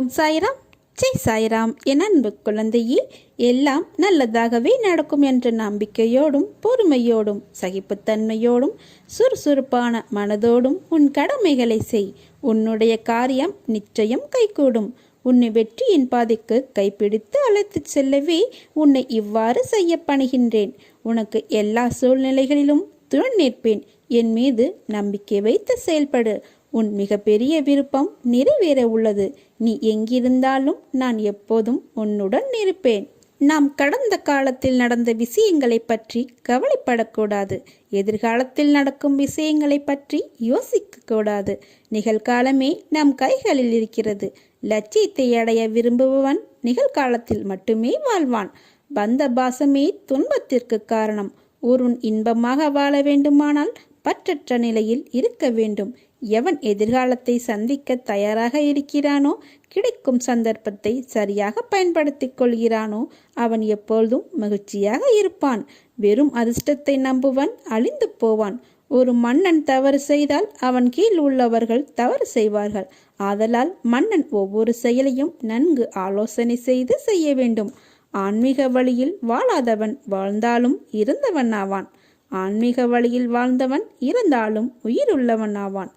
ஓம் சாய்ராம். ஜெய் சாய்ராம். என் அன்பு குழந்தையே எல்லாம் நல்லதாகவே நடக்கும் என்ற நம்பிக்கையோடும் பொறுமையோடும் சகிப்புத்தன்மையோடும் சுறுசுறுப்பான மனதோடும் உன் கடமைகளை செய். உன்னுடைய காரியம் நிச்சயம் கைகூடும். உன்னை வெற்றியின் பாதைக்கு கைப்பிடித்து அழைத்துச் செல்லவே உன்னை இவ்வாறு செய்ய பணிகின்றேன். உனக்கு எல்லா சூழ்நிலைகளிலும் துணை நிற்பேன். என் மீது நம்பிக்கை வைத்து செயல்படு. உன் மிகப்பெரிய விருப்பம் நிறைவேற உள்ளது. நீ எங்கிருந்தாலும் நான் எப்போதும் உன்னுடன் இருப்பேன். நாம் கடந்த காலத்தில் நடந்த விஷயங்களை பற்றி கவலைப்படக்கூடாது. எதிர்காலத்தில் நடக்கும் விஷயங்களை பற்றி யோசிக்கக்கூடாது. நிகழ்காலமே நம் கைகளில் இருக்கிறது. லட்சியத்தை அடைய விரும்புபவன் நிகழ்காலத்தில் மட்டுமே வாழ்வான். பந்த பாசமே துன்பத்திற்கு காரணம். ஒருவன் இன்பமாக வாழ வேண்டுமானால் பற்றற்ற நிலையில் இருக்க வேண்டும். எவன் எதிர்காலத்தை சந்திக்க தயாராக இருக்கிறானோ கிடைக்கும் சந்தர்ப்பத்தை சரியாக பயன்படுத்திக் கொள்கிறானோ அவன் எப்பொழுதும் மகிழ்ச்சியாக இருப்பான். வெறும் அதிர்ஷ்டத்தை நம்புவன் அழிந்து போவான். ஒரு மன்னன் தவறு செய்தால் அவன் கீழ் உள்ளவர்கள் தவறு செய்வார்கள். ஆதலால் மன்னன் ஒவ்வொரு செயலையும் நன்கு ஆலோசனை செய்து செய்ய வேண்டும். ஆன்மீக வழியில் வாழாதவன் வாழ்ந்தாலும் இருந்தவன் ஆவான் ஆன்மீக வழியில் வாழ்ந்தவன் இருந்தாலும் உயிருள்ளவன் ஆவான்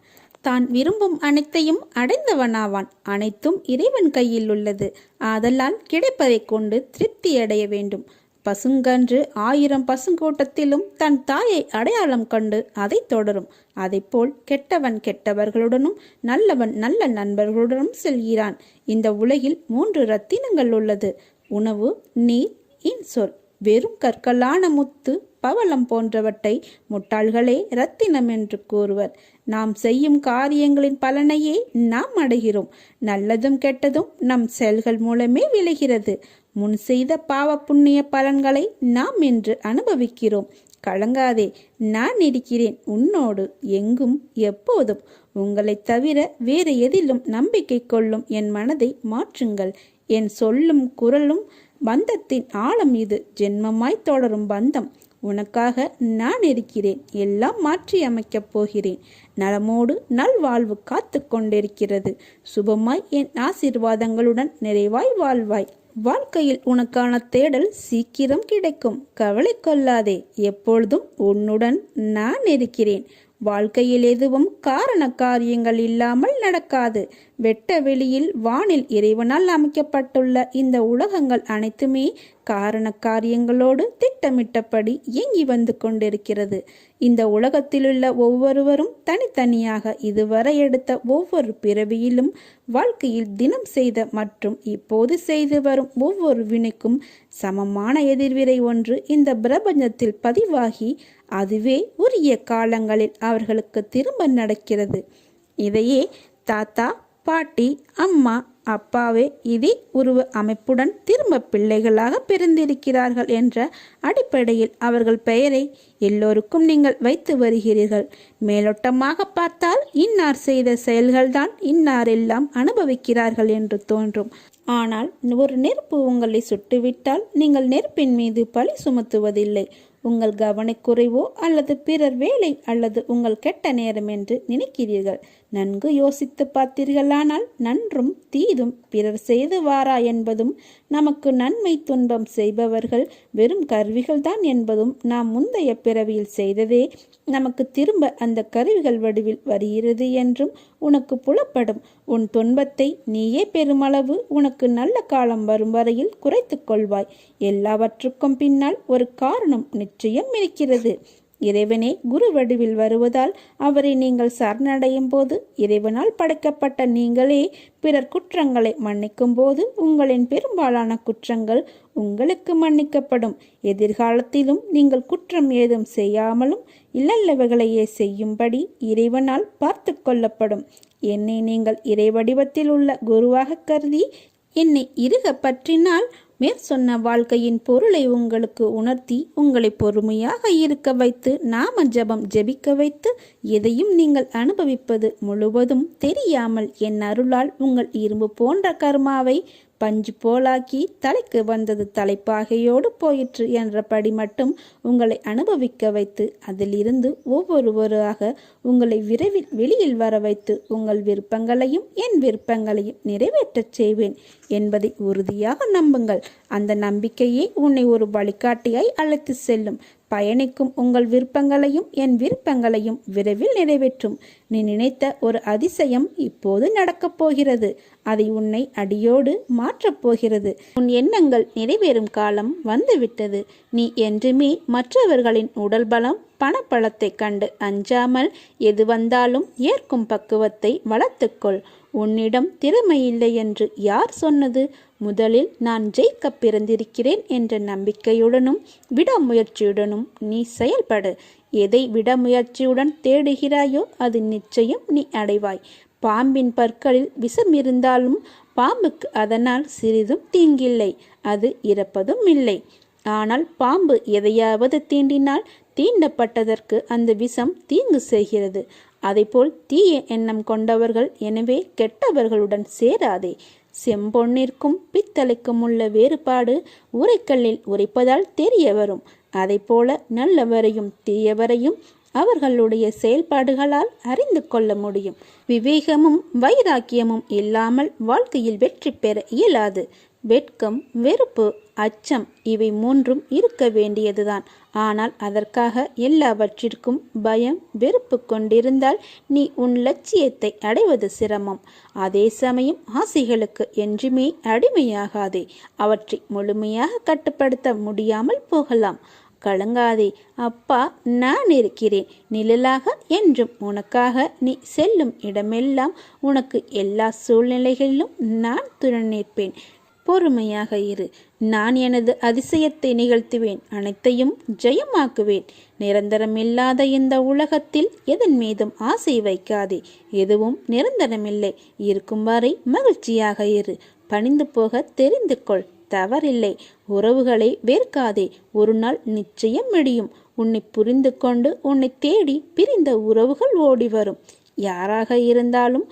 தான் விரும்பும் அனைத்தையும் அடைந்தவனாவான். அனைத்தும் இறைவன் கையில் உள்ளது. ஆதலால் கிடைப்பதை கொண்டு திருப்தி அடைய வேண்டும். பசுங்கன்று ஆயிரம் பசுங்கூட்டத்திலும் தன் தாயை அடையாளம் கண்டு அதை தொடரும். அதைப்போல் கெட்டவன் கெட்டவர்களுடனும் நல்லவன் நல்ல நண்பர்களுடனும் செல்கிறான். இந்த உலகில் மூன்று ரத்தினங்கள் உள்ளது. உணவு நீர் இன்சொல் வெறும் கற்களான முத்து பவளம் போன்றவற்றை முட்டாள்களே ரத்தினம் என்று கூறுவர். நாம் செய்யும் காரியங்களின் பலனையே நாம் அடைகிறோம். நல்லதும் கெட்டதும் நம் செயல்கள் மூலமே விளைகிறது. முன் செய்த பாவ புண்ணிய பலன்களை நாம் இன்று அனுபவிக்கிறோம். கலங்காதே நான் இருக்கிறேன் உன்னோடு எங்கும் எப்போதும். உங்களைத் தவிர வேறு எதிலும் நம்பிக்கை கொள்ளும் என் மனதை மாற்றுங்கள். என் சொல்லும் குரலும் பந்தத்தின் ஆழம் இது. ஜென்மமாய் தொடரும் பந்தம். உனக்காக நான் இருக்கிறேன். எல்லாம் மாற்றி அமைக்கப் போகிறேன். நலமோடு நல்வாழ்வு காத்து கொண்டிருக்கிறது. சுபமாய் என் ஆசீர்வாதங்களுடன் நிறைவாய் வாழ்வாய். வாழ்க்கையில் உனக்கான தேடல் சீக்கிரம் கிடைக்கும். கவலை கொள்ளாதே. எப்பொழுதும் உன்னுடன் நான் இருக்கிறேன். வாழ்க்கையில் எதுவும் காரண காரியங்கள் இல்லாமல் நடக்காது. வெட்ட வெளியில் வானில் இறைவனால் அமைக்கப்பட்டுள்ள இந்த உலகங்கள் அனைத்துமே காரண காரியங்களோடு திட்டமிட்டபடி இயங்கி வந்து கொண்டிருக்கிறது. இந்த உலகத்திலுள்ள ஒவ்வொருவரும் தனித்தனியாக இதுவரை எடுத்த ஒவ்வொரு பிறவியிலும் வாழ்க்கையில் தினம் செய்த மற்றும் இப்போது செய்து வரும் ஒவ்வொரு வினைக்கும் சமமான எதிர்விரை ஒன்று இந்த பிரபஞ்சத்தில் பதிவாகி அதுவே உரிய காலங்களில் அவர்களுக்கு திரும்ப நடக்கிறது. இதையே தாத்தா பாட்டி அம்மா அப்பாவே இதி உருவ அமைப்புடன் திரும்ப பிள்ளைகளாக பிறந்திருக்கிறார்கள் என்ற அடிப்படையில் அவர்கள் பெயரை எல்லோருக்கும் நீங்கள் வைத்து வருகிறீர்கள். மேலோட்டமாக பார்த்தால் இன்னார் செய்த செயல்கள்தான் இன்னாரெல்லாம் அனுபவிக்கிறார்கள் என்று தோன்றும். ஆனால் ஒரு நெருப்பு உங்களை சுட்டுவிட்டால் நீங்கள் நெருப்பின் மீது பழி சுமத்துவதில்லை. உங்கள் கவனக்குறைவோ அல்லது பிறர் வேலை அல்லது உங்கள் கெட்ட நேரம் என்று நினைக்கிறீர்கள். நன்கு யோசித்து பார்த்தீர்களானால் நன்றும் தீதும் பிறர் செய்து வாரா என்பதும் நமக்கு நன்மை துன்பம் செய்பவர்கள் வெறும் கருவிகள்தான் என்பதும் நாம் முந்தைய பிறவியில் செய்ததே. நமக்கு திரும்ப அந்த கருவிகள் வடிவில் வருகிறது என்றும் உனக்கு புலப்படும். உன் துன்பத்தை நீயே பெருமளவு உனக்கு நல்ல காலம் வரும் வரையில் குறைத்து கொள்வாய். எல்லாவற்றுக்கும் பின்னால் ஒரு காரணம் நிச்சயம் இருக்கிறது. இறைவனே குரு வடிவில் வருவதால் அவரை நீங்கள் சரணடையும் போது இறைவனால் படைக்கப்பட்ட நீங்களே பிறர் குற்றங்களை மன்னிக்கும் போது உங்களின் பெரும்பாலான குற்றங்கள் உங்களுக்கு மன்னிக்கப்படும். எதிர்காலத்திலும் நீங்கள் குற்றம் ஏதும் செய்யாமலும் இல்லல்லவைகளையே செய்யும்படி இறைவனால் பார்த்து கொள்ளப்படும். என்னை நீங்கள் இறை வடிவத்தில் உள்ள குருவாக கருதி என்னை இருக பற்றினால் மேற்சொன்ன வாழ்க்கையின் பொருளை உங்களுக்கு உணர்த்தி உங்களை பொறுமையாக இருக்க வைத்து நாம ஜபம் ஜெபிக்க வைத்து எதையும் நீங்கள் அனுபவிப்பது முழுவதும் தெரியாமல் என் அருளால் உங்கள் இரும்பு போன்ற கர்மாவை பஞ்சு போலாக்கி தலைக்கு வந்தது தலைப்பாகையோடு போயிற்று என்றபடி மட்டும் உங்களை அனுபவிக்க வைத்து அதிலிருந்து ஒவ்வொருவராக உங்களை விரைவில் வெளியில் வர வைத்து உங்கள் விருப்பங்களையும் என் விருப்பங்களையும் நிறைவேற்றச் செய்வேன் என்பதை உறுதியாக நம்புங்கள். அந்த நம்பிக்கையே உன்னை ஒரு வழிகாட்டியாய் அழைத்து செல்லும். பயணிக்கும் உங்கள் விருப்பங்களையும் என் விருப்பங்களையும் விரைவில் நிறைவேற்றும். நீ நினைத்த ஒரு அதிசயம் இப்போது நடக்கப் போகிறது. அதை உன்னை அடியோடு மாற்றப் போகிறது. உன் எண்ணங்கள் நிறைவேறும் காலம் வந்துவிட்டது. நீ என்றுமே மற்றவர்களின் உடல் பலம் பணப்பழத்தை கண்டு அஞ்சாமல் எது வந்தாலும் ஏற்கும் பக்குவத்தை வளர்த்துக்கொள் உன்னிடம் திறமை இல்லை என்று யார் சொன்னது? முதலில் நான் ஜெயிக்க பிறந்திருக்கிறேன் என்ற நம்பிக்கையுடனும் விடாமுயற்சியுடனும் நீ செயல்படு. எதை விடாமுயற்சியுடன் தேடுகிறாயோ அது நிச்சயம் நீ அடைவாய். பாம்பின் பற்களில் விஷம் இருந்தாலும் பாம்புக்கு அதனால் சிறிதும் தீங்கில்லை அது இறப்பதும் இல்லை. ஆனால் பாம்பு எதையாவது தீண்டினால் தீண்டப்பட்டதற்கு அந்த விஷம் தீங்கு செய்கிறது. அதைப்போல் தீய எண்ணம் கொண்டவர்கள் எனவே கெட்டவர்களுடன் சேராதே. செம்பொன்னிற்கும் பித்தளைக்கும் உள்ள வேறுபாடு உரைக்கல்லில் உரைப்பதால் தெரிய வரும் போல நல்லவரையும் தீயவரையும் அவர்களுடைய செயல்பாடுகளால் அறிந்து கொள்ள முடியும். விவேகமும் வைராக்கியமும் இல்லாமல் வாழ்க்கையில் வெற்றி பெற இயலாது. வெட்கம் வெறுப்பு அச்சம் இவை மூன்றும் இருக்க வேண்டியதுதான். ஆனால் அதற்காக எல்லாவற்றிற்கும் பயம் வெறுப்பு கொண்டிருந்தால் நீ உன் லட்சியத்தை அடைவது சிரமம். அதே சமயம் ஆசைகளுக்கு என்றுமே அடிமையாகாதே. அவற்றை முழுமையாக கட்டுப்படுத்த முடியாமல் போகலாம். கலங்காதே. அப்பா நான் இருக்கிறேன். நிழலாக என்றும் உனக்காக நீ செல்லும் இடமெல்லாம் உனக்கு எல்லா சூழ்நிலைகளிலும் நான் துணை நிற்பேன். பொறுமையாக இரு. நான் எனது அதிசயத்தை நிகழ்த்துவேன். அனைத்தையும் ஜெயமாக்குவேன். நிரந்தரமில்லாத இந்த உலகத்தில் எதன் மீதும் ஆசை வைக்காதே. எதுவும் நிரந்தரமில்லை. இருக்கும் வரை மகிழ்ச்சியாக இரு. பணிந்து போக தெரிந்து கொள். தவறில்லை. உறவுகளை வேர்க்காதே ஒரு நாள் நிச்சயம் முடியும் உன்னை புரிந்து கொண்டு உன்னை தேடி பிரிந்த உறவுகள் ஓடி வரும் யாராக இருந்தாலும்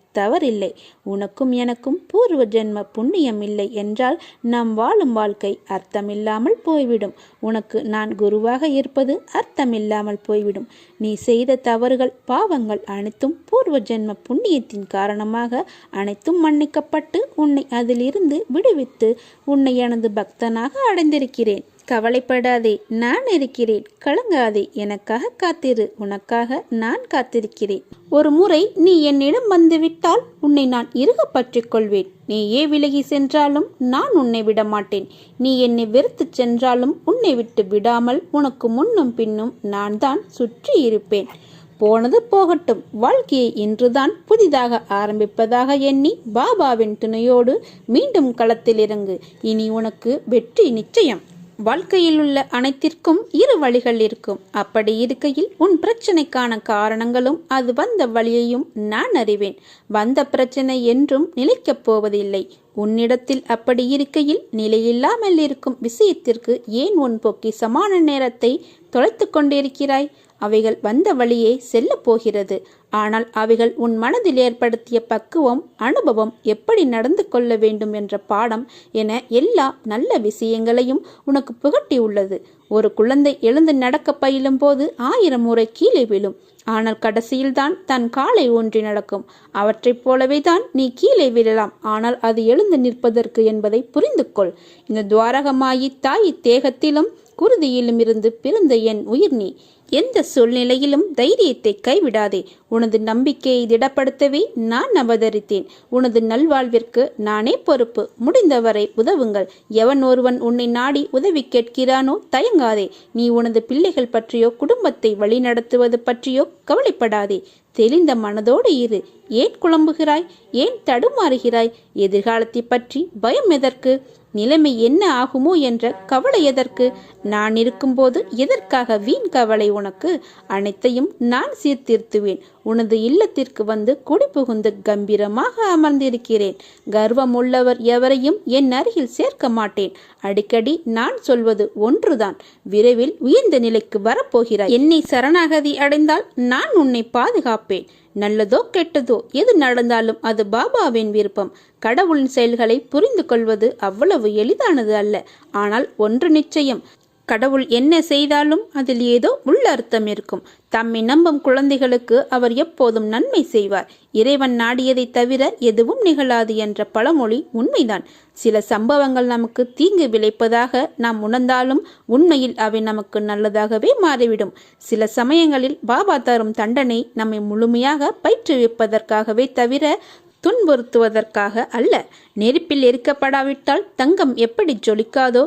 தவறில்லை. உனக்கும் எனக்கும் பூர்வ ஜென்ம புண்ணியம் இல்லை என்றால் நாம் வாழும் வாழ்க்கை அர்த்தமில்லாமல் போய்விடும். உனக்கு நான் குருவாக இருப்பது அர்த்தமில்லாமல் போய்விடும். நீ செய்த தவறுகள் பாவங்கள் அனைத்தும் பூர்வ ஜென்ம புண்ணியத்தின் காரணமாக அனைத்தும் மன்னிக்கப்பட்டு உன்னை அதிலிருந்து விடுவித்து உன்னை எனது பக்தனாக அடைந்திருக்கிறேன். கவலைப்படாதே நான் இருக்கிறேன். கலங்காதே எனக்காக காத்திரு. உனக்காக நான் காத்திருக்கிறேன். ஒரு முறை நீ என்னிடம் வந்துவிட்டால் உன்னை நான் இறுக பற்றிக் கொள்வேன். நீயே விலகி சென்றாலும் நான் உன்னை விட மாட்டேன் நீ என்னை வெறுத்து சென்றாலும் உன்னை விட்டு விடாமல் உனக்கு முன்னும் பின்னும் நான் தான் சுற்றி இருப்பேன். போனது போகட்டும். வாழ்க்கையை இன்றுதான் புதிதாக ஆரம்பிப்பதாக எண்ணி பாபாவின் துணையோடு மீண்டும் களத்தில் இறங்கு. இனி உனக்கு வெற்றி நிச்சயம். வாழ்க்கையில் உள்ள அனைத்திற்கும் இரு வழிகள் இருக்கும். அப்படி இருக்கையில் உன் பிரச்சனைக்கான காரணங்களும் அது வந்த வழியையும் நான் அறிவேன். வந்த பிரச்சனை என்றும் நிலைக்கப் போவதில்லை. உன்னிடத்தில் அப்படி இருக்கையில் நிலையில்லாமல் இருக்கும் விஷயத்திற்கு ஏன் உன் போக்கி சமான நேரத்தை தொலைத்து கொண்டிருக்கிறாய்? அவைகள் வந்த வழியே செல்லப் போகிறது. ஆனால் அவைகள் உன் மனதில் ஏற்படுத்திய பக்குவம் அனுபவம் எப்படி நடந்து கொள்ள வேண்டும் என்ற பாடம் என எல்லா நல்ல விஷயங்களையும் உனக்கு புகட்டியுள்ளது ஒரு குழந்தை எழுந்து நடக்க பயிலும் போது ஆயிரம் முறை கீழே விழும். ஆனால் கடைசியில்தான் தன் காலை ஊன்றி நடக்கும். அவற்றைப் போலவே தான் நீ கீழே விழலாம். ஆனால் அது எழுந்து நிற்பதற்கு என்பதை புரிந்து கொள் இந்த துவாரகமாயி தாய் தேகத்திலும் குருதியிலும் இருந்து பிறந்த என் உயிர் நீ. எந்த சூழ்நிலையிலும் தைரியத்தை கைவிடாதே. உனது நம்பிக்கையை திடப்படுத்தவே நான் அவதரித்தேன். உனது நல்வாழ்விற்கு நானே பொறுப்பு. முடிந்தவரை உதவுங்கள். எவன் ஒருவன் உன்னை நாடி உதவி கேட்கிறானோ தயங்காதே. நீ உனது பிள்ளைகள் பற்றியோ குடும்பத்தை வழிநடத்துவது பற்றியோ கவலைப்படாதே. தெளிந்த மனதோடு இரு. ஏன் குழம்புகிறாய்? ஏன் தடுமாறுகிறாய்? எதிர்காலத்தை பற்றி பயம் எதற்கு? நிலைமை என்ன ஆகுமோ என்ற கவலை எதற்கு? நான் இருக்கும்போது எதற்காக வீண் கவலை உனக்கு? அனைத்தையும் நான் சீர்திருத்துவேன். உனது இல்லத்திற்கு வந்து குடி புகுந்து கம்பீரமாக அமர்ந்திருக்கிறேன். கர்வம் உள்ளவர் எவரையும் என் அருகில் சேர்க்க மாட்டேன். அடிக்கடி நான் சொல்வது ஒன்றுதான். விரைவில் உயர்ந்த நிலைக்கு வரப்போகிறாய். என்னை சரணாகதி அடைந்தால் நான் உன்னை பாதுகாப்பேன். நல்லதோ கெட்டதோ எது நடந்தாலும் அது பாபாவின் விருப்பம். கடவுளின் செயல்களை புரிந்து கொள்வது அவ்வளவு எளிதானது அல்ல. ஆனால் ஒன்று நிச்சயம் கடவுள் என்ன செய்தாலும் அதில் ஏதோ உள்ளர்த்தம் இருக்கும். தம்மை நம்பும் குழந்தைகளுக்கு அவர் எப்போதும் நன்மை செய்வார். இறைவன் நாடியதை தவிர எதுவும் நிகழாது என்ற பழமொழி உண்மைதான். சில சம்பவங்கள் நமக்கு தீங்கு விளைப்பதாக நாம் உணர்ந்தாலும் உண்மையில் அவை நமக்கு நல்லதாகவே மாறிவிடும். சில சமயங்களில் பாபா தரும் தண்டனை நம்மை முழுமையாக பயிற்றுவிப்பதற்காகவே தவிர துன்புறுத்துவதற்காக அல்ல. நெருப்பில் எரிக்கப்படாவிட்டால் தங்கம் எப்படி ஜொலிக்காதோ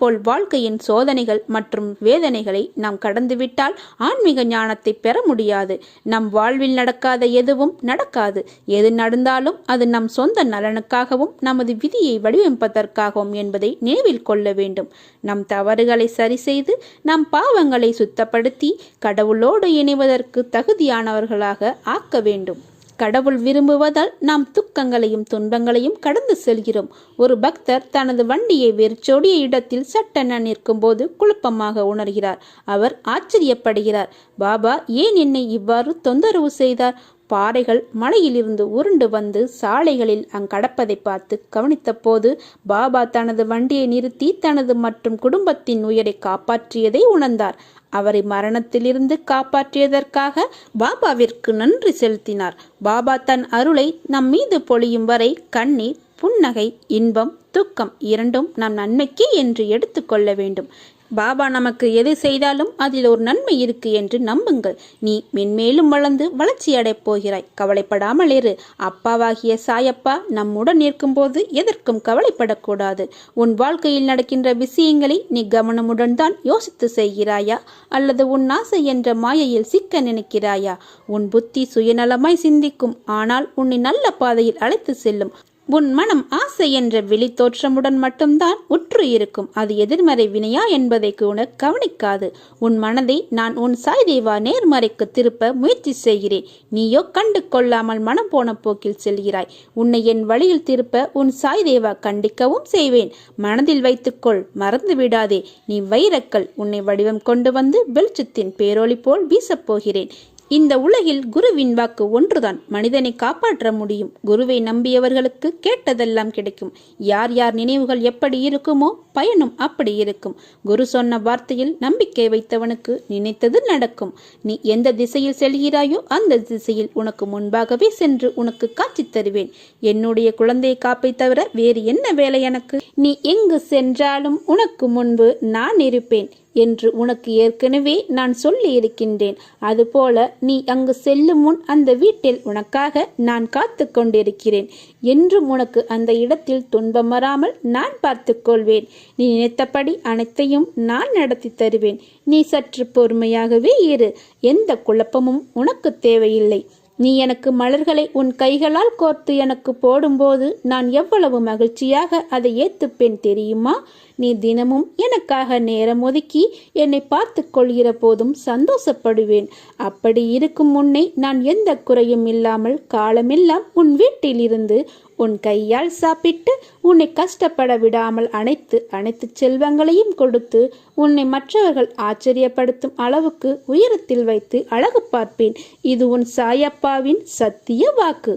போல் வாழ்க்கையின் சோதனைகள் மற்றும் வேதனைகளை நாம் கடந்துவிட்டால் ஆன்மீக ஞானத்தை பெற முடியாது. நம் வாழ்வில் நடக்காத எதுவும் நடக்காது. எது நடந்தாலும் அது நம் சொந்த நலனுக்காகவும் நமது விதியை வடிவமைப்பதற்காகவும் என்பதை நினைவில் கொள்ள வேண்டும். நம் தவறுகளை சரி செய்து நம் பாவங்களை சுத்தப்படுத்தி கடவுளோடு இணைவதற்கு தகுதியானவர்களாக ஆக்க வேண்டும். கடவுள் விரும்புவதால் நாம் துக்கங்களையும் துன்பங்களையும் கடந்து செல்கிறோம். ஒரு பக்தர் தனது வண்டியை வெறிச்சோடிய இடத்தில் சட்டென நிற்கும் போது குழப்பமாக உணர்கிறார். அவர் ஆச்சரியப்படுகிறார். பாபா ஏன் என்னை இவ்வாறு தொந்தரவு செய்தார்? பாறைகள் மலையிலிருந்து உருண்டு வந்து சாலைகளில் அங்கடப்பதை பார்த்து கவனித்தபோது பாபா தனது வண்டியை நிறுத்தி தனது மற்றும் குடும்பத்தின் உயிரை காப்பாற்றியதை உணர்ந்தார். அவரை மரணத்திலிருந்து காப்பாற்றியதற்காக பாபாவிற்கு நன்றி செலுத்தினார். பாபா தன் அருளை நம் மீது பொழியும் வரை கண்ணீர் புன்னகை இன்பம் துக்கம் இரண்டும் நம் நன்மைக்கே என்று எடுத்துக்கொள்ள வேண்டும். பாபா நமக்கு எது செய்தாலும் அதில் ஒரு நன்மை இருக்கு என்று நம்புங்கள். நீ மென்மேலும் வளர்ந்து வளர்ச்சி அடைப் போகிறாய். கவலைப்படாமல் இரு. அப்பாவாகிய சாயப்பா நம்முடன் இருக்கும்போது எதற்கும் கவலைப்படக்கூடாது. உன் வாழ்க்கையில் நடக்கின்ற விஷயங்களை நீ கவனமுடன் தான் யோசித்து செய்கிறாயா? அல்லது உன் ஆசை என்ற மாயையில் சிக்க நினைக்கிறாயா? உன் புத்தி சுயநலமாய் சிந்திக்கும். ஆனால் உன்னை நல்ல பாதையில் அழைத்து செல்லும். உன் மனம் ஆசை என்ற வெளி தோற்றமுடன் மட்டும்தான் உற்று இருக்கும். அது எதிர்மறை வினையா என்பதை கூட கவனிக்காது. உன் மனதை நான் உன் சாய்தேவா நேர்மறைக்கு திருப்ப முயற்சி செய்கிறேன். நீயோ கண்டு கொள்ளாமல் மனம் போன போக்கில் செல்கிறாய். உன்னை என் வழியில் திருப்ப உன் சாய்தேவா கண்டிக்கவும் செய்வேன். மனதில் வைத்துக்கொள் மறந்து விடாதே. நீ வைரக்கல் உன்னை வடிவம் கொண்டு வந்து வெளிச்சத்தின் பேரொளி போல் வீசப்போகிறேன் இந்த உலகில் குருவின் வாக்கு ஒன்றுதான். மனிதனை காப்பாற்ற முடியும். குருவை நம்பியவர்களுக்கு கேட்டதெல்லாம் கிடைக்கும். யார் யார் நினைவுகள் எப்படி இருக்குமோ பயனும் அப்படி இருக்கும். குரு சொன்ன வார்த்தையில் நம்பிக்கை வைத்தவனுக்கு நினைத்தது நடக்கும். நீ எந்த திசையில் செல்கிறாயோ அந்த திசையில் உனக்கு முன்பாகவே சென்று உனக்கு காட்சி தருவேன். என்னுடைய குழந்தையை காப்பை தவிர வேறு என்ன வேலை எனக்கு? நீ எங்கு சென்றாலும் உனக்கு முன்பு நான் இருப்பேன். என்று உனக்கு ஏற்கனவே நான் சொல்லியிருக்கின்றேன். அதுபோல நீ அங்கு செல்லும் முன் அந்த வீட்டில் உனக்காக நான் காத்து கொண்டிருக்கிறேன். என்றும் உனக்கு அந்த இடத்தில் துன்பம் வராமல் நான் பார்த்துக்கொள்வேன் நீ நினைத்தபடி அனைத்தையும் நான் நடத்தி தருவேன். நீ சற்று பொறுமையாகவே இரு. எந்த குழப்பமும் உனக்கு தேவையில்லை. நீ எனக்கு மலர்களை உன் கைகளால் கோர்த்து எனக்கு போடும்போது நான் எவ்வளவு மகிழ்ச்சியாக அதை ஏத்துப்பேன் தெரியுமா? நீ தினமும் எனக்காக நேரம் ஒதுக்கி என்னை பார்த்து கொள்கிற போதும் சந்தோஷப்படுவேன். அப்படி இருக்கும் முன்னே நான் எந்த குறையும் இல்லாமல் காலமெல்லாம் உன் வீட்டில் இருந்து உன் கையால் சாப்பிட்டு உன்னை கஷ்டப்பட விடாமல் அனைத்து அனைத்து செல்வங்களையும் கொடுத்து உன்னை மற்றவர்கள் ஆச்சரியப்படுத்தும் அளவுக்கு உயரத்தில் வைத்து அழகு பார்ப்பேன். இது உன் சாயப்பாவின் சத்திய வாக்கு.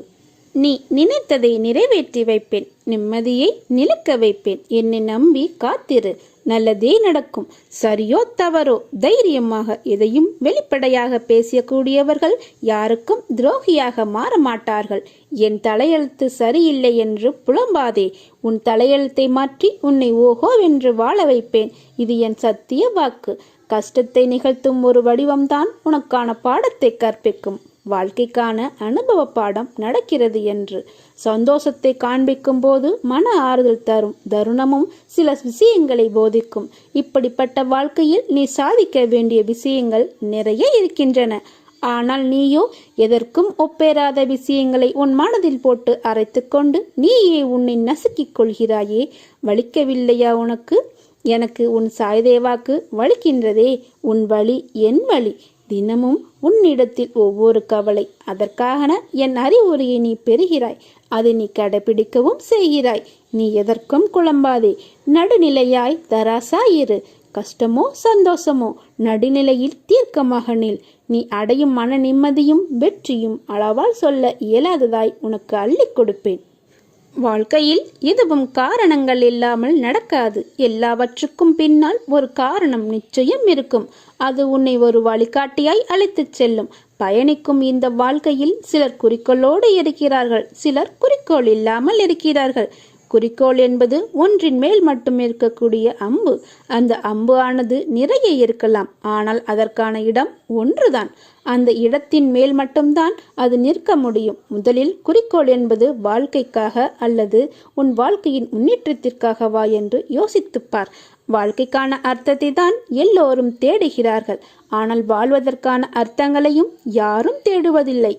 நீ நினைத்ததை நிறைவேற்றி வைப்பேன். நிம்மதியை நிலக்க வைப்பேன். என்னை நம்பி காத்திரு. நல்லதே நடக்கும். சரியோ தவறோ தைரியமாக எதையும் வெளிப்படையாக பேசக்கூடியவர்கள் யாருக்கும் துரோகியாக மாற மாட்டார்கள் என் தலையெழுத்து சரியில்லை என்று புலம்பாதே. உன் தலையெழுத்தை மாற்றி உன்னை ஓஹோ என்று வாழ வைப்பேன். இது என் சத்திய வாக்கு. கஷ்டத்தை நிகழ்த்தும் ஒரு வடிவம்தான் உனக்கான பாடத்தை கற்பிக்கும். வாழ்க்கைக்கான அனுபவ பாடம் நடக்கிறது என்று சந்தோஷத்தை காண்பிக்கும் போது மன ஆறுதல் தரும் தருணமும் சில விஷயங்களை போதிக்கும். இப்படிப்பட்ட வாழ்க்கையில் நீ சாதிக்க வேண்டிய விஷயங்கள் நிறைய இருக்கின்றன. ஆனால் நீயோ எதற்கும் ஒப்பேறாத விஷயங்களை உன் மனதில் போட்டு அரைத்துக்கொண்டு நீயே உன்னை நசுக்கிக் கொள்கிறாயே. வலிக்கவில்லையா உனக்கு? எனக்கு உன் சாய்தேவாக்கு வலிக்கின்றதே. உன் வழி என் வழி தினமும் உன்னிடத்தில் ஒவ்வொரு கவலை. அதற்காக என் அறிவுரையை நீ பெறுகிறாய். அதை நீ கடைபிடிக்கவும் செய்கிறாய். நீ எதற்கும் குழம்பாதே. நடுநிலையாய் தராசாயிரு கஷ்டமோ சந்தோஷமோ நடுநிலையில் தீர்க்கமாக நில். நீ அடையும் மன நிம்மதியும் வெற்றியும் அளவால் சொல்ல இயலாததாய் உனக்கு அள்ளி கொடுப்பேன். வாழ்க்கையில் எதுவும் காரணங்கள் இல்லாமல் நடக்காது. எல்லாவற்றுக்கும் பின்னால் ஒரு காரணம் நிச்சயம் இருக்கும். அது உன்னை ஒரு வழிகாட்டியாய் அழைத்துச் செல்லும். பயணிக்கும் இந்த வாழ்க்கையில் சிலர் குறிக்கோளோடு இருக்கிறார்கள் சிலர் குறிக்கோள் இல்லாமல் இருக்கிறார்கள். குறிக்கோள் என்பது ஒன்றின் மேல் மட்டும் இருக்கக்கூடிய அம்பு. அந்த அம்பு ஆனது நிறைய இருக்கலாம் ஆனால் அதற்கான இடம் ஒன்றுதான். அந்த இடத்தின் மேல் மட்டும்தான் அது நிற்க முடியும். முதலில் குறிக்கோள் என்பது வாழ்க்கைக்காக அல்லது உன் வாழ்க்கையின் முன்னேற்றத்திற்காகவா என்று யோசித்துப்பார். வாழ்க்கைக்கான அர்த்தத்தை தான் எல்லோரும் தேடுகிறார்கள். ஆனால் வாழ்வதற்கான அர்த்தங்களையும் யாரும் தேடுவதில்லை.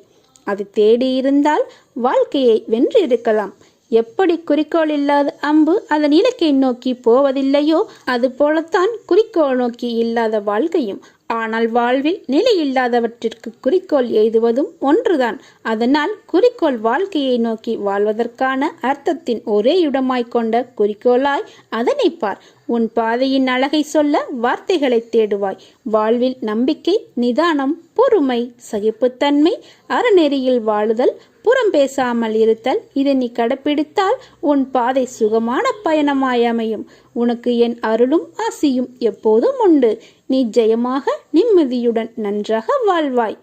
அது தேடியிருந்தால் வாழ்க்கையை வென்றிருக்கலாம். எப்படி குறிக்கோள் இல்லாத அம்பு அதன் இலக்கை நோக்கி போவதில்லையோ அது போலத்தான் குறிக்கோள் நோக்கி இல்லாத வாழ்க்கையும் ஆனால் வாழ்வில் நிலையில்லாதவற்றிற்கு குறிக்கோள் எய்துவதும் ஒன்றுதான். அதனால் குறிக்கோள் வாழ்க்கையை நோக்கி வாழ்வதற்கான அர்த்தத்தின் ஒரே இடமாய் கொண்ட குறிக்கோளாய் அதனை பார். உன் பாதையின் அழகை சொல்ல வார்த்தைகளை தேடுவாய். வாழ்வில் நம்பிக்கை நிதானம் பொறுமை சகிப்புத்தன்மை அறநெறியில் வாழுதல் புறம் பேசாமல் இருத்தல் இதை நீ கடைப்பிடித்தால் உன் பாதை சுகமான பயணமாய் அமையும். உனக்கு என் அருளும் ஆசியும் எப்போதும் உண்டு. நீ ஜெயமாக நிம்மதியுடன் நன்றாக வாழ்வாய்.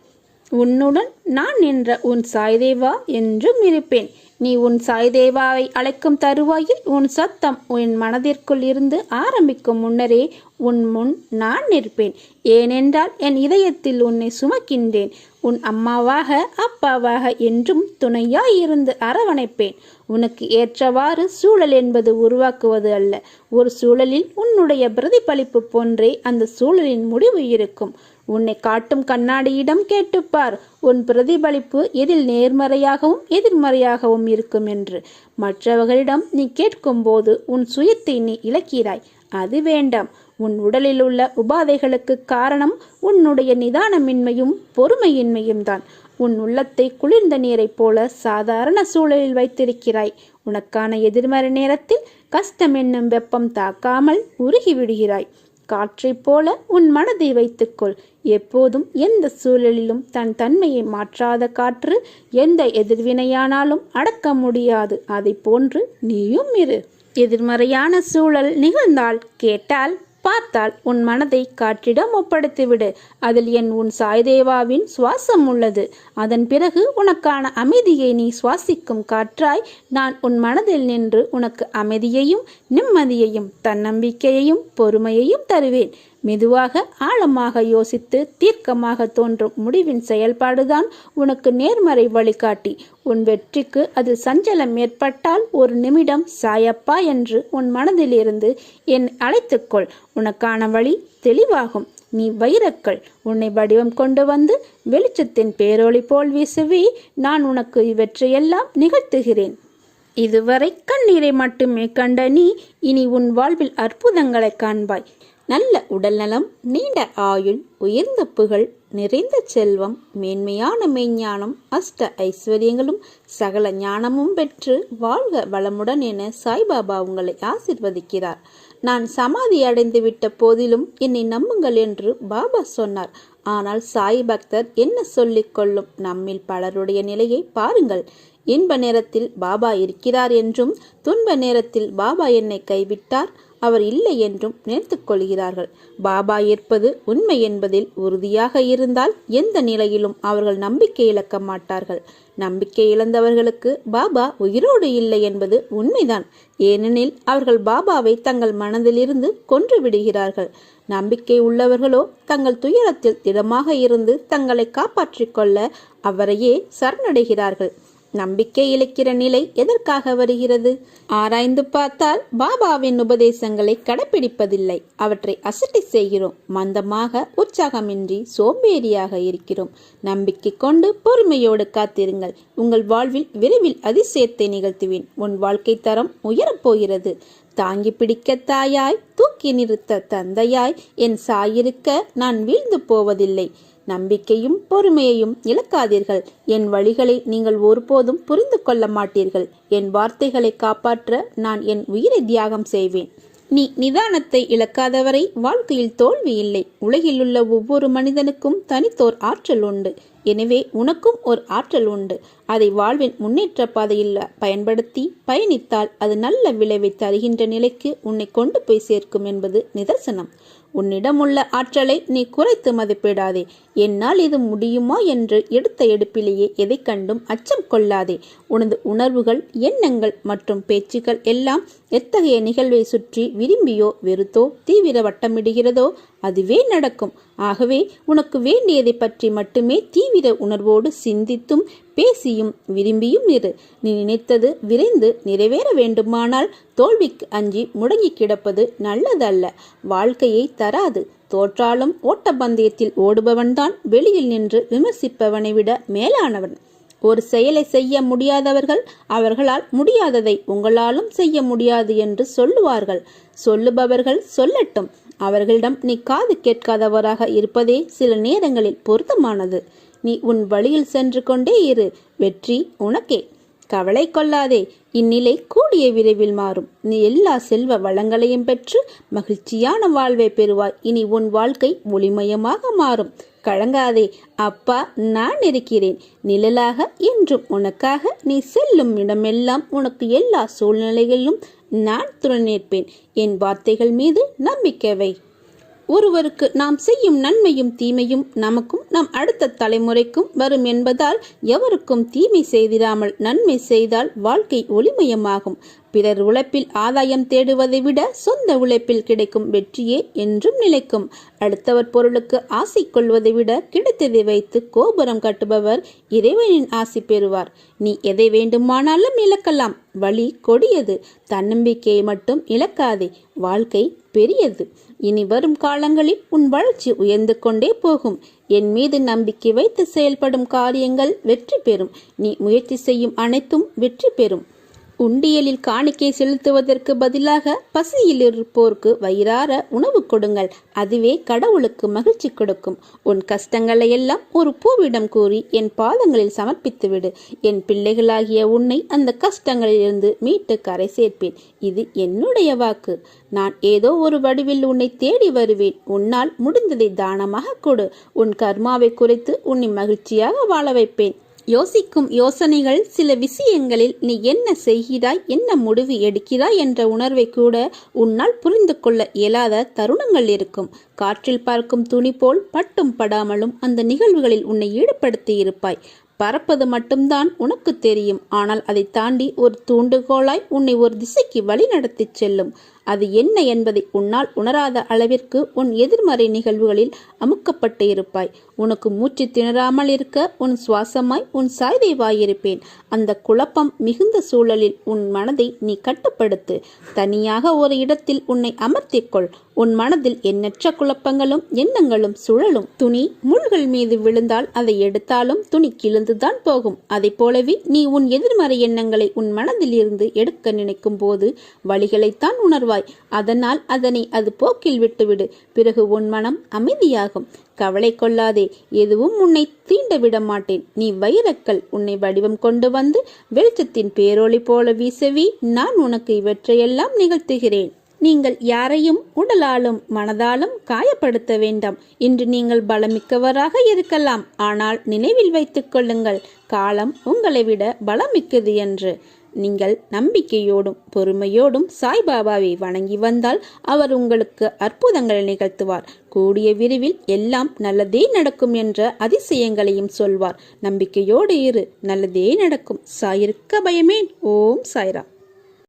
உன்னுடன் நான் என்ற உன் சாய்தேவா என்றும் இருப்பேன். நீ உன் சாய்தேவாவை அழைக்கும் தருவாயில் உன் சத்தம் உன் மனதிற்குள் இருந்து ஆரம்பிக்கும் முன்னரே உன் முன் நான் நிற்பேன். ஏனென்றால் என் இதயத்தில் உன்னை சுமக்கின்றேன். உன் அம்மாவாக அப்பாவாக என்றும் துணையாய் இருந்து அரவணைப்பேன். உனக்கு ஏற்றவாறு சூழல் என்பது உருவாக்குவது அல்ல. ஒரு சூழலில் உன்னுடைய பிரதிபலிப்பு போன்றே அந்த சூழலின் முடிவு இருக்கும். உன்னை காட்டும் கண்ணாடியிடம் கேட்டுப்பார். உன் பிரதிபலிப்பு எதில் நேர்மறையாகவும் எதிர்மறையாகவும் இருக்கும் என்று. மற்றவர்களிடம் நீ கேட்கும்போது உன் சுயத்தை நீ இழக்கிறாய். அது வேண்டாம். உன் உடலில் உள்ள உபாதைகளுக்கு காரணம் உன்னுடைய நிதானமின்மையும் பொறுமையின்மையும் தான் உன் உள்ளத்தை குளிர்ந்த நீரைப் போல சாதாரண சூழலில் வைத்திருக்கிறாய். உனக்கான எதிர்மறை நேரத்தில் கஷ்டம் என்னும் வெப்பம் தாக்காமல் உருகி விடுகிறாய். காற்றைப் போல உன் மனதை வைத்துக்கொள். எப்போதும் எந்த சூழலிலும் தன் தன்மையை மாற்றாத காற்று எந்த எதிர்வினையானாலும் அடக்க முடியாது. அதை போன்று நீயும் இரு. எதிர்மறையான சூழல் நிகழ்ந்தால் கேட்டால் பார்த்தால் உன் மனதை காற்றிடம் ஒப்படைத்துவிடு. அதில் என் உன் சாய்தேவாவின் சுவாசம் உள்ளது. அதன் பிறகு உனக்கான அமைதியை நீ சுவாசிக்கும் காற்றாய். நான் உன் மனதில் நின்று உனக்கு அமைதியையும் நிம்மதியையும் தன்னம்பிக்கையையும் பொறுமையையும் தருவேன். மெதுவாக ஆழமாக யோசித்து தீர்க்கமாக தோன்றும் முடிவின் செயல்பாடுதான் உனக்கு நேர்மறை வழிகாட்டி. உன் வெற்றிக்கு அது சஞ்சலம் ஏற்பட்டால் ஒரு நிமிடம் சாயப்பா என்று உன் மனதிலிருந்து என் அழைத்துக்கொள். உனக்கான வழி தெளிவாகும். நீ வைரக்கள் உன்னை வடிவம் கொண்டு வந்து வெளிச்சத்தின் பேரொளி போல் வீசுவி. நான் உனக்கு இவற்றையெல்லாம் நிகழ்த்துகிறேன். இதுவரை கண்ணீரை மட்டுமே கண்ட நீ இனி உன் வாழ்வில் அற்புதங்களை காண்பாய். நல்ல உடல்நலம் நீண்ட ஆயுள் உயர்ந்த புகழ் நிறைந்த செல்வம் மேன்மையான மெய்ஞானம் அஷ்ட ஐஸ்வர்யங்களும் சகல ஞானமும் பெற்று வாழ்க வளமுடன் என சாய்பாபா உங்களை ஆசிர்வதிக்கிறார். நான் சமாதி அடைந்து விட்ட போதிலும் என்னை நம்புங்கள் என்று பாபா சொன்னார். ஆனால் சாய் பக்தர் என்ன சொல்லிக் கொள்ளும்? நம்மில் பலருடைய நிலையை பாருங்கள். இன்ப நேரத்தில் பாபா இருக்கிறார் என்றும் துன்ப நேரத்தில் பாபா என்னை கைவிட்டார். அவர் இல்லை என்றும் நினைத்துக் கொள்கிறார்கள். பாபா இருப்பது உண்மை என்பதில் உறுதியாக இருந்தால் எந்த நிலையிலும் அவர்கள் நம்பிக்கை இழக்க மாட்டார்கள். நம்பிக்கை இழந்தவர்களுக்கு பாபா உயிரோடு இல்லை என்பது உண்மைதான். ஏனெனில் அவர்கள் பாபாவை தங்கள் மனதிலிருந்து கொன்று விடுகிறார்கள். நம்பிக்கை உள்ளவர்களோ தங்கள் துயரத்தில் திடமாக இருந்து தங்களை காப்பாற்றிக் கொள்ள அவரையே சரணடைகிறார்கள். நம்பிக்கை இழக்கிற நிலை எதற்காக வருகிறது? ஆராய்ந்து பார்த்தால் பாபாவின் உபதேசங்களை கடைப்பிடிப்பதில்லை. அவற்றை அசட்டை செய்கிறோம். மந்தமாக உற்சாகமின்றி சோம்பேறியாக இருக்கிறோம். நம்பிக்கை கொண்டு பொறுமையோடு காத்திருங்கள். உங்கள் வாழ்வில் விரைவில் அதிசயத்தை நிகழ்த்துவேன். உன் வாழ்க்கை தரம் உயரப்போகிறது தாங்கி பிடிக்க தாயாய் தூக்கி நிறுத்த தந்தையாய் என் சாயிருக்க நான் வீழ்ந்து போவதில்லை. நம்பிக்கையும் பொறுமையையும் இழக்காதீர்கள். என் வழிகளை நீங்கள் ஒருபோதும் புரிந்து கொள்ள மாட்டீர்கள். என் வார்த்தைகளை காப்பாற்ற நான் என் உயிரை தியாகம் செய்வேன். நீ நிதானத்தை இழக்காதவரை வாழ்க்கையில் தோல்வி இல்லை. உலகிலுள்ள ஒவ்வொரு மனிதனுக்கும் தனித்தோர் ஆற்றல் உண்டு. எனவே உனக்கும் ஒரு ஆற்றல் உண்டு. அதை வாழ்வின் முன்னேற்ற பாதையில் பயன்படுத்தி பயணித்தால் அது நல்ல விளைவை தருகின்ற நிலைக்கு உன்னை கொண்டு போய் சேர்க்கும் என்பது நிதர்சனம். உன்னிடம் உள்ள ஆற்றலை நீ குறைத்து மதிப்பிடாதே. என்னால் இது முடியுமா? என்று எடுத்த எடுப்பிலேயே எதை கண்டும் அச்சம் கொள்ளாதே. உனது உணர்வுகள் எண்ணங்கள் மற்றும் பேச்சுக்கள் எல்லாம் எத்தகைய நிகழ்வை சுற்றி விரும்பியோ வெறுத்தோ தீவிர வட்டமிடுகிறதோ அதுவே நடக்கும். ஆகவே உனக்கு வேண்டியதை பற்றி மட்டுமே தீவிர உணர்வோடு சிந்தித்தும் பேசியும் விரும்பியும் இரு. நீ நினைத்தது விரைந்து நிறைவேற வேண்டுமானால் தோல்விக்கு அஞ்சி முடங்கி கிடப்பது நல்லதல்ல. வாழ்க்கையை தராது. தோற்றாலும் ஓட்டப்பந்தயத்தில் ஓடுபவன்தான் வெளியில் நின்று விமர்சிப்பவனை விட மேலானவன். ஒரு செயலை செய்ய முடியாதவர்கள் அவர்களால் முடியாததை உங்களாலும் செய்ய முடியாது என்று சொல்லுவார்கள். சொல்லுபவர்கள் சொல்லட்டும். அவர்களிடம் நீ காது கேட்காதவராக இருப்பதே சில நேரங்களில் பொருத்தமானது. நீ உன் வழியில் சென்று கொண்டே இரு. வெற்றி உனக்கே. கவலை கொள்ளாதே. இந்நிலை கூடிய விரைவில் மாறும். நீ எல்லா செல்வ வளங்களையும் பெற்று மகிழ்ச்சியான வாழ்வை பெறுவாய். இனி உன் வாழ்க்கை ஒளிமயமாக மாறும். கலங்காதே. அப்பா நான் இருக்கிறேன். நிழலாக என்றும் உனக்காக நீ செல்லும் இடமெல்லாம் உனக்கு எல்லா சூழ்நிலைகளிலும் நான் துணை என் வார்த்தைகள் மீது நம்பிக்கைவை ஒருவருக்கு நாம் செய்யும் நன்மையும் தீமையும் நமக்கும் நம் அடுத்த தலைமுறைக்கும் வரும் என்பதால் எவருக்கும் தீமை செய்திடாமல் நன்மை செய்தால் வாழ்க்கை ஒளிமயமாகும். பிறர் உழைப்பில் ஆதாயம் தேடுவதை விட சொந்த உழைப்பில் கிடைக்கும் வெற்றியே என்றும் நிலைக்கும். அடுத்தவர் பொருளுக்கு ஆசை கொள்வதை விட கிடைத்ததை வைத்து கோபுரம் கட்டுபவர் இறைவனின் ஆசை பெறுவார். நீ எதை வேண்டுமானாலும் இழக்கலாம். வழி கொடியது. தன்னம்பிக்கையை மட்டும் இழக்காதே. வாழ்க்கை பெரியது. இனி வரும் காலங்களில் உன் வளர்ச்சி உயர்ந்து கொண்டே போகும். என் மீது நம்பிக்கை வைத்து செயல்படும் காரியங்கள் வெற்றி பெறும். நீ முயற்சி செய்யும் அனைத்தும் வெற்றி பெறும். உண்டியலில் காணிக்கை செலுத்துவதற்கு பதிலாக பசியில் இருப்போருக்கு வயிறார உணவு கொடுங்கள். அதுவே கடவுளுக்கு மகிழ்ச்சி கொடுக்கும். உன் கஷ்டங்களை எல்லாம் ஒரு பூவிடம் கூறி என் பாதங்களில் சமர்ப்பித்துவிடு என் பிள்ளைகளாகிய உன்னை அந்த கஷ்டங்களிலிருந்து மீட்டு கரை சேர்ப்பேன். இது என்னுடைய வாக்கு. நான் ஏதோ ஒரு வடிவில் உன்னை தேடி வருவேன். உன்னால் முடிந்ததை தானமாக கொடு. உன் கர்மாவை குறைத்து உன்னை மகிழ்ச்சியாக வாழ வைப்பேன். யோசிக்கும் யோசனைகள் சில விஷயங்களில் நீ என்ன செய்கிறாய் என்ன முடிவு எடுக்கிறாய் என்ற உணர்வை கூட உன்னால் புரிந்து கொள்ள இயலாத தருணங்கள் இருக்கும். காற்றில் பார்க்கும் துணி போல் பட்டும் படாமலும் அந்த நிகழ்வுகளில் உன்னை ஈடுபடுத்தி இருப்பாய். பறப்பது மட்டும்தான் உனக்கு தெரியும். ஆனால் அதை தாண்டி ஒரு தூண்டுகோலாய் உன்னை ஒரு திசைக்கு வழிநடத்திச் செல்லும். அது என்ன என்பதை உன்னால் உணராத அளவிற்கு உன் எதிர்மறை நிகழ்வுகளில் அமுக்கப்பட்டு இருப்பாய். உனக்கு மூச்சு திணறாமல் இருக்க உன் சுவாசமாய் உன் சாய்தைவாயிருப்பேன். அந்த குழப்பம் மிகுந்த சூழலில் உன் மனதை நீ கட்டுப்படுத்து. தனியாக ஒரு இடத்தில் உன்னை அமர்த்திக்கொள். உன் மனதில் எண்ணற்ற குழப்பங்களும் எண்ணங்களும் சுழலும். துணி முள்கள் மீது விழுந்தால் அதை எடுத்தாலும் துணி கிழிந்துதான் போகும். அதை போலவே நீ உன் எதிர்மறை எண்ணங்களை உன் மனதில் இருந்து எடுக்க நினைக்கும் போது வழிகளைத்தான் உணர்வாய். கொள்வாய் அதனால் அதனை அது போக்கில் விட்டுவிடு. பிறகு உன் மனம் அமைதியாகும். கவலை கொள்ளாதே. எதுவும் உன்னை தீண்ட விட மாட்டேன் நீ வைரக்கல் உன்னை வடிவம் கொண்டு வந்து வெளிச்சத்தின் பேரொளி போல வீசவி நான் உனக்கு இவற்றையெல்லாம் நிகழ்த்துகிறேன். நீங்கள் யாரையும் உடலாலும் மனதாலும் காயப்படுத்த வேண்டாம். இன்று நீங்கள் பலமிக்கவராக இருக்கலாம். ஆனால் நினைவில் வைத்துக் கொள்ளுங்கள். காலம் உங்களை விட பலமிக்கது என்று. நீங்கள் நம்பிக்கையோடும் பொறுமையோடும் சாய்பாபாவை வணங்கி வந்தால் அவர் உங்களுக்கு அற்புதங்களை நிகழ்த்துவார். கூடிய விரைவில் எல்லாம் நல்லதே நடக்கும் என்ற அதிசயங்களையும் சொல்வார். நம்பிக்கையோடு இரு நல்லதே நடக்கும். சாயிருக்க பயமேன். ஓம் சாய்ரா